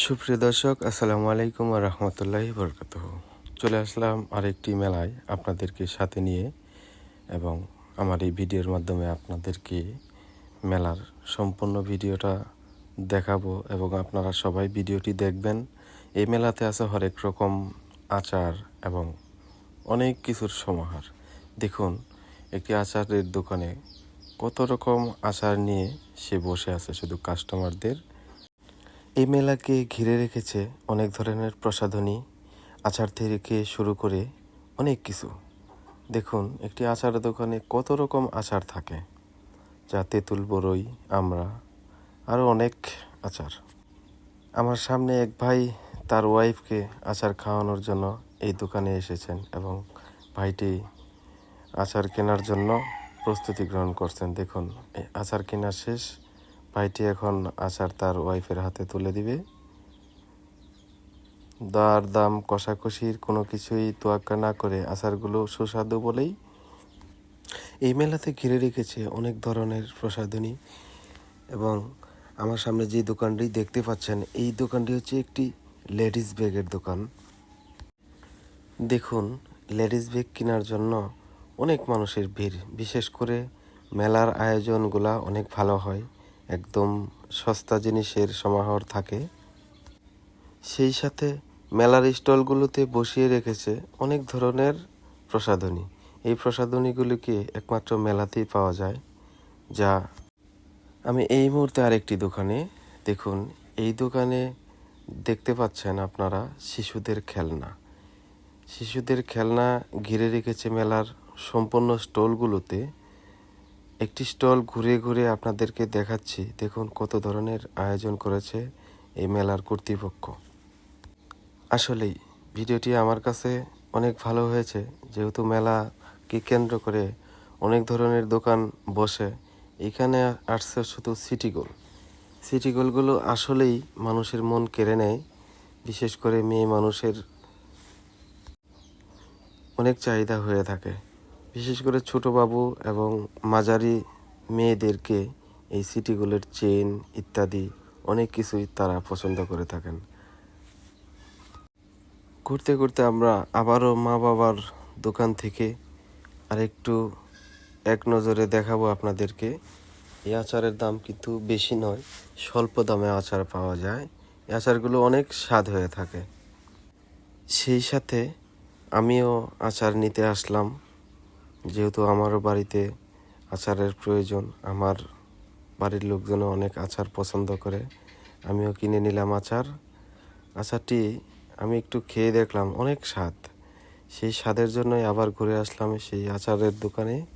সুপ্রিয় দর্শক, আসসালামু আলাইকুম রহমতুল্লাহি বরকাত চলে আসলাম আরেকটি মেলায় আপনাদেরকে সাথে নিয়ে এবং আমার এই ভিডিওর মাধ্যমে আপনাদেরকে মেলার সম্পূর্ণ ভিডিওটা দেখাবো এবং আপনারা সবাই ভিডিওটি দেখবেন। এই মেলাতে আছে হরেক রকম আচার এবং অনেক কিছুর সমাহার। দেখুন, একটি আচারের দোকানে কত রকম আচার নিয়ে সে বসে আছে, শুধু কাস্টমারদের এই মেলাকে ঘিরে রেখেছে অনেক ধরনের প্রসাধনী, আচার থেকে শুরু করে অনেক কিছু। দেখুন, একটি আচার দোকানে কত রকম আচার থাকে, যা তেঁতুল বড়ই আমরা আরও অনেক আচার। আমার সামনে এক ভাই তার ওয়াইফকে আচার খাওয়ানোর জন্য এই দোকানে এসেছেন এবং ভাইটি আচার কেনার জন্য প্রস্তুতি গ্রহণ করছেন। দেখুন আচার কেনা শেষ ভাইটি এখন আচার তার ওয়াইফের হাতে তুলে দিবে। দর দাম কষাকষির কোনো কিছুই তোয়াক্কা না করে আচারগুলো সুস্বাদু বলেই এই মেলাতে ঘিরে রেখেছে অনেক ধরনের প্রসাধনী। এবং আমার সামনে যে দোকানটি দেখতে পাচ্ছেন, এই দোকানটি হচ্ছে একটি লেডিস ব্যাগের দোকান। দেখুন, লেডিস ব্যাগ কেনার জন্য অনেক মানুষের ভিড়। বিশেষ করে মেলার আয়োজনগুলা অনেক ভালো হয়। একদম সস্তা জিনিসের সমাহার থাকে। সেই সাথে মেলার স্টলগুলোতে বসিয়ে রেখেছে অনেক ধরনের প্রসাধনী। এই প্রসাধনীগুলিকে একমাত্র মেলাতেই পাওয়া যায়, যা আমি এই মুহূর্তে আরেকটি দোকানে, দেখুন, এই দোকানে দেখতে পাচ্ছেন আপনারা শিশুদের খেলনা। শিশুদের খেলনা ঘিরে রেখেছে মেলার সম্পূর্ণ স্টলগুলোতে একটি স্টল ঘুরে ঘুরে আপনাদেরকে দেখাচ্ছি। দেখুন কত ধরনের আয়োজন করেছে এই মেলার কর্তৃপক্ষ। আসলেই, ভিডিওটি আমার কাছে অনেক ভালো হয়েছে। যেহেতু মেলাকে কেন্দ্র করে অনেক ধরনের দোকান বসে, এখানে আসছে শুধু সিটি গোল সিটি গোলগুলো আসলেই মানুষের মন কেড়ে নেয়, বিশেষ করে মেয়ে মানুষের অনেক চাহিদা হয়ে থাকে। বিশেষ করে ছোট বাবু এবং মাঝারি মেয়েদেরকে এই সিটিগুলোর চেন ইত্যাদি অনেক কিছুই তারা পছন্দ করে থাকেন। ঘুরতে ঘুরতে আমরা আবারও মা বাবার দোকান থেকে আরেকটু এক নজরে দেখাবো আপনাদেরকে। এই আচারের দাম কিন্তু বেশি নয়, স্বল্প দামে আচার পাওয়া যায়। এই আচারগুলো অনেক স্বাদ হয়ে থাকে। সেই সাথে আমিও আচার নিতে আসলাম। যেহেতু আমারও বাড়িতে আচারের প্রয়োজন, আমার বাড়ির লোকজনও অনেক আচার পছন্দ করে, আমিও কিনে নিলাম আচার। আচারটি আমি একটু খেয়ে দেখলাম, অনেক স্বাদ। সেই স্বাদের জন্যই আবার ঘুরে আসলাম সেই আচারের দোকানে।